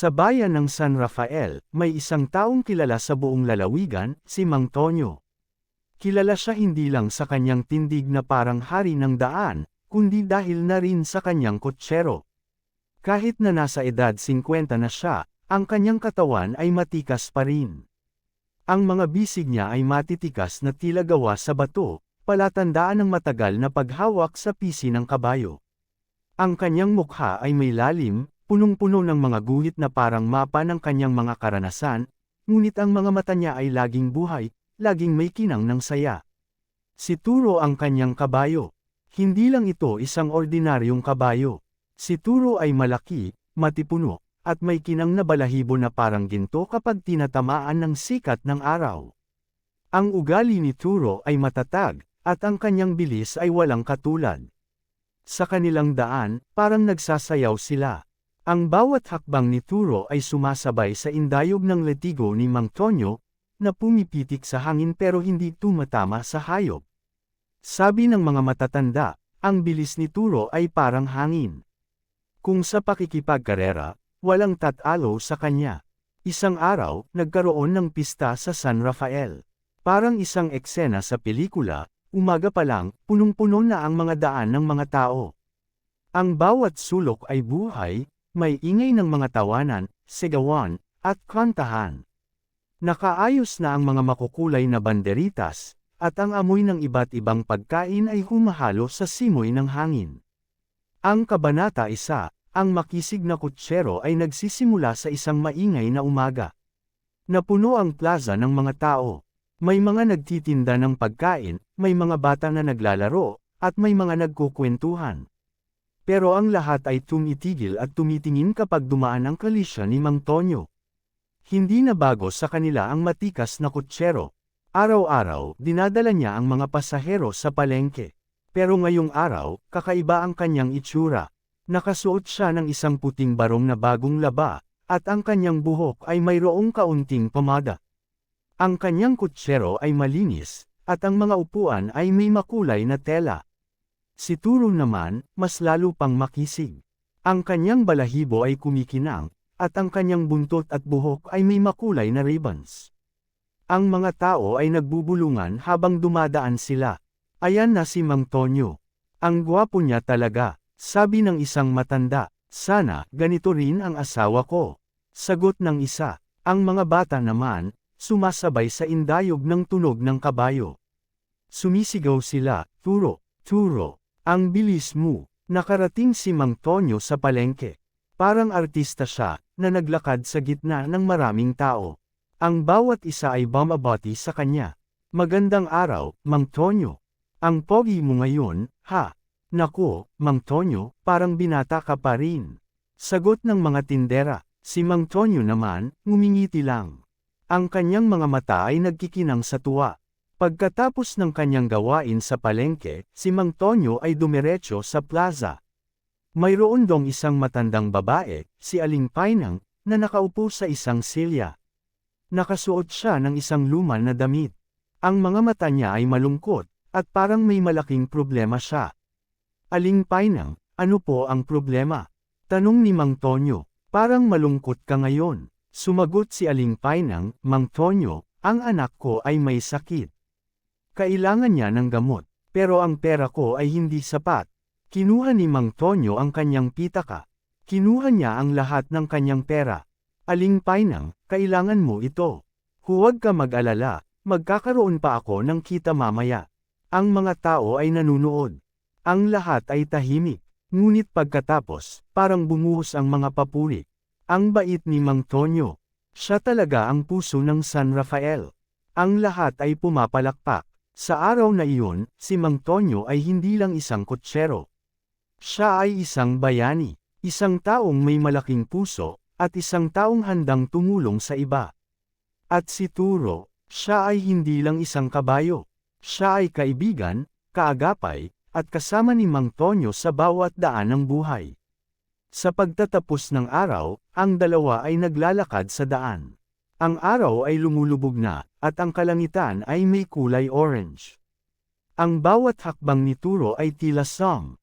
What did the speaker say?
Sa bayan ng San Rafael, may isang taong kilala sa buong lalawigan, si Mang Tonyo. Kilala siya hindi lang sa kanyang tindig na parang hari ng daan, kundi dahil na rin sa kanyang kutsero. Kahit na nasa edad 50 na siya, ang kanyang katawan ay matikas pa rin. Ang mga bisig niya ay matitikas na tila gawa sa bato, palatandaan ng matagal na paghawak sa pisi ng kabayo. Ang kanyang mukha ay may lalim, punong-puno ng mga guhit na parang mapa ng kanyang mga karanasan, ngunit ang mga mata niya ay laging buhay, laging may kinang ng saya. Si Turo ang kanyang kabayo. Hindi lang ito isang ordinaryong kabayo. Si Turo ay malaki, matipuno, at may kinang na balahibo na parang ginto kapag tinatamaan ng sikat ng araw. Ang ugali ni Turo ay matatag, at ang kanyang bilis ay walang katulad. Sa kanilang daan, parang nagsasayaw sila. Ang bawat hakbang ni Turo ay sumasabay sa indayog ng letigo ni Mang Tonyo, na pumipitik sa hangin pero hindi tumatama sa hayop. Sabi ng mga matatanda, ang bilis ni Turo ay parang hangin. Kung sa pakikipagkarera, walang tatalo sa kanya. Isang araw, nagkaroon ng pista sa San Rafael. Parang isang eksena sa pelikula, umaga pa lang, punong-puno na ang mga daan ng mga tao. Ang bawat sulok ay buhay, may ingay ng mga tawanan, sigawan, at kantahan. Nakaayos na ang mga makukulay na banderitas, at ang amoy ng iba't ibang pagkain ay humahalo sa simoy ng hangin. Ang Kabanata 1, ang makisig na kutsero ay nagsisimula sa isang maingay na umaga. Napuno ang plaza ng mga tao. May mga nagtitinda ng pagkain, may mga bata na naglalaro, at may mga nagkukwentuhan. Pero ang lahat ay tumitigil at tumitingin kapag dumaan ang kalisya ni Mang Tonyo. Hindi na bago sa kanila ang matikas na kutsero. Araw-araw, dinadala niya ang mga pasahero sa palengke. Pero ngayong araw, kakaiba ang kanyang itsura. Nakasuot siya ng isang puting barong na bagong laba, at ang kanyang buhok ay mayroong kaunting pomada. Ang kanyang kutsero ay malinis, at ang mga upuan ay may makulay na tela. Si Turo naman, mas lalo pang makisig. Ang kanyang balahibo ay kumikinang, at ang kanyang buntot at buhok ay may makulay na ribbons. Ang mga tao ay nagbubulungan habang dumadaan sila. Ayan na si Mang Tonyo. Ang gwapo niya talaga, sabi ng isang matanda. Sana, ganito rin ang asawa ko. Sagot ng isa. Ang mga bata naman, sumasabay sa indayog ng tunog ng kabayo. Sumisigaw sila, turo, turo, ang bilis mo. Nakarating si Mang Tonyo sa palengke. Parang artista siya, na naglakad sa gitna ng maraming tao. Ang bawat isa ay bumabati sa kanya. Magandang araw, Mang Tonyo. Ang pogi mo ngayon, ha? Naku, Mang Tonyo, parang binata ka pa rin. Sagot ng mga tindera, si Mang Tonyo naman, ngumingiti lang. Ang kanyang mga mata ay nagkikinang sa tuwa. Pagkatapos ng kanyang gawain sa palengke, si Mang Tonyo ay dumiretso sa plaza. Mayroon dong isang matandang babae, si Aling Painang, na nakaupo sa isang silya. Nakasuot siya ng isang luma na damit. Ang mga mata niya ay malungkot, at parang may malaking problema siya. Aling Painang, ano po ang problema? Tanong ni Mang Tonyo, parang malungkot ka ngayon. Sumagot si Aling Painang, Mang Tonyo, ang anak ko ay may sakit. Kailangan niya ng gamot, pero ang pera ko ay hindi sapat. Kinuha ni Mang Tonyo ang kanyang pitaka. Kinuha niya ang lahat ng kanyang pera. Aling Painang, kailangan mo ito. Huwag ka mag-alala, magkakaroon pa ako ng kita mamaya. Ang mga tao ay nanunood. Ang lahat ay tahimik. Ngunit pagkatapos, parang bumuhos ang mga papuri. Ang bait ni Mang Tonyo. Siya talaga ang puso ng San Rafael. Ang lahat ay pumapalakpak. Sa araw na iyon, si Mang Tonyo ay hindi lang isang kutsero. Siya ay isang bayani, isang taong may malaking puso, at isang taong handang tumulong sa iba. At si Turo, siya ay hindi lang isang kabayo. Siya ay kaibigan, kaagapay, at kasama ni Mang Tonyo sa bawat daan ng buhay. Sa pagtatapos ng araw, ang dalawa ay naglalakad sa daan. Ang araw ay lumulubog na, at ang kalangitan ay may kulay orange. Ang bawat hakbang ni Turo ay tila song,